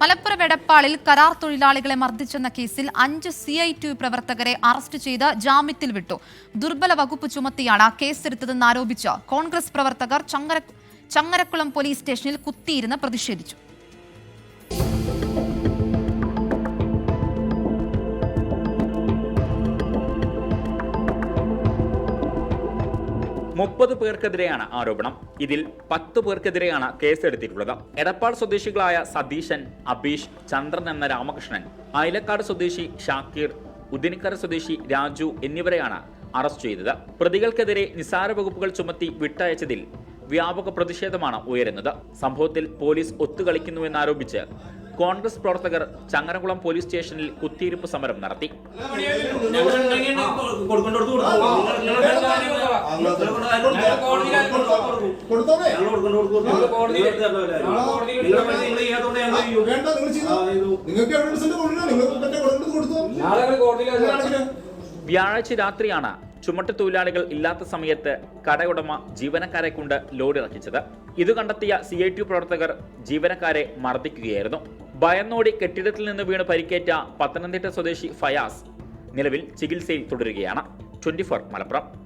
മലപ്പുറം എടപ്പാളിൽ കരാർ തൊഴിലാളികളെ മർദ്ദിച്ചെന്ന കേസിൽ അഞ്ച് സി ഐ ടി പ്രവർത്തകരെ അറസ്റ്റ് ചെയ്ത് ജാമ്യത്തിൽ വിട്ടു. ദുർബല വകുപ്പ് ചുമത്തിയാണ് കേസെടുത്തതെന്ന് ആരോപിച്ച് കോൺഗ്രസ് പ്രവർത്തകർ ചങ്ങര ചങ്ങരക്കുളം പോലീസ് സ്റ്റേഷനിൽ കുത്തിയിരുന്ന് പ്രതിഷേധിച്ചു. മുപ്പത് പേർക്കെതിരെയാണ് ആരോപണം. ഇതിൽ പത്ത് പേർക്കെതിരെയാണ് കേസെടുത്തിട്ടുള്ളത്. എടപ്പാൾ സ്വദേശികളായ സതീശൻ അബീഷ് ചന്ദ്രൻ എന്ന രാമകൃഷ്ണൻ അയലക്കാട് സ്വദേശി ഷാക്കീർ ഉദിനിക്കര സ്വദേശി രാജു എന്നിവരെയാണ് അറസ്റ്റ് ചെയ്തത്. പ്രതികൾക്കെതിരെ നിസാര വകുപ്പുകൾ ചുമത്തി വിട്ടയച്ചതിൽ വ്യാപക പ്രതിഷേധമാണ് ഉയരുന്നത്. സംഭവത്തിൽ പോലീസ് ഒത്തുകളിക്കുന്നുവെന്നാരോപിച്ച് കോൺഗ്രസ് പ്രവർത്തകർ ചങ്ങരകുളം പോലീസ് സ്റ്റേഷനിൽ കുത്തിയിരിപ്പ് സമരം നടത്തി. കൊടുത്തോളേ വേണ്ട നിങ്ങൾ ചെയ്തോ. നിങ്ങൾക്ക് എവിഡൻസിന്റെ കൊണ്ടുവരാം നിങ്ങൾ മറ്റേ കൊടുക്കുന്നത് കൊടുത്തോ. ആണെങ്കിൽ വ്യാഴാഴ്ച രാത്രിയാണ് ചുമട്ട് തൊഴിലാളികൾ ഇല്ലാത്ത സമയത്ത് കടയുടമ ജീവനക്കാരെ കൊണ്ട് ലോഡ് ഇറക്കിച്ചത്. ഇത് കണ്ടെത്തിയ സി ഐ ടി പ്രവർത്തകർ ജീവനക്കാരെ മർദ്ദിക്കുകയായിരുന്നു. ഭയന്നോടി കെട്ടിടത്തിൽ നിന്ന് വീണ് പരിക്കേറ്റ പത്തനംതിട്ട സ്വദേശി ഫയാസ് നിലവിൽ ചികിത്സയിൽ തുടരുകയാണ്. ട്വന്റി മലപ്പുറം.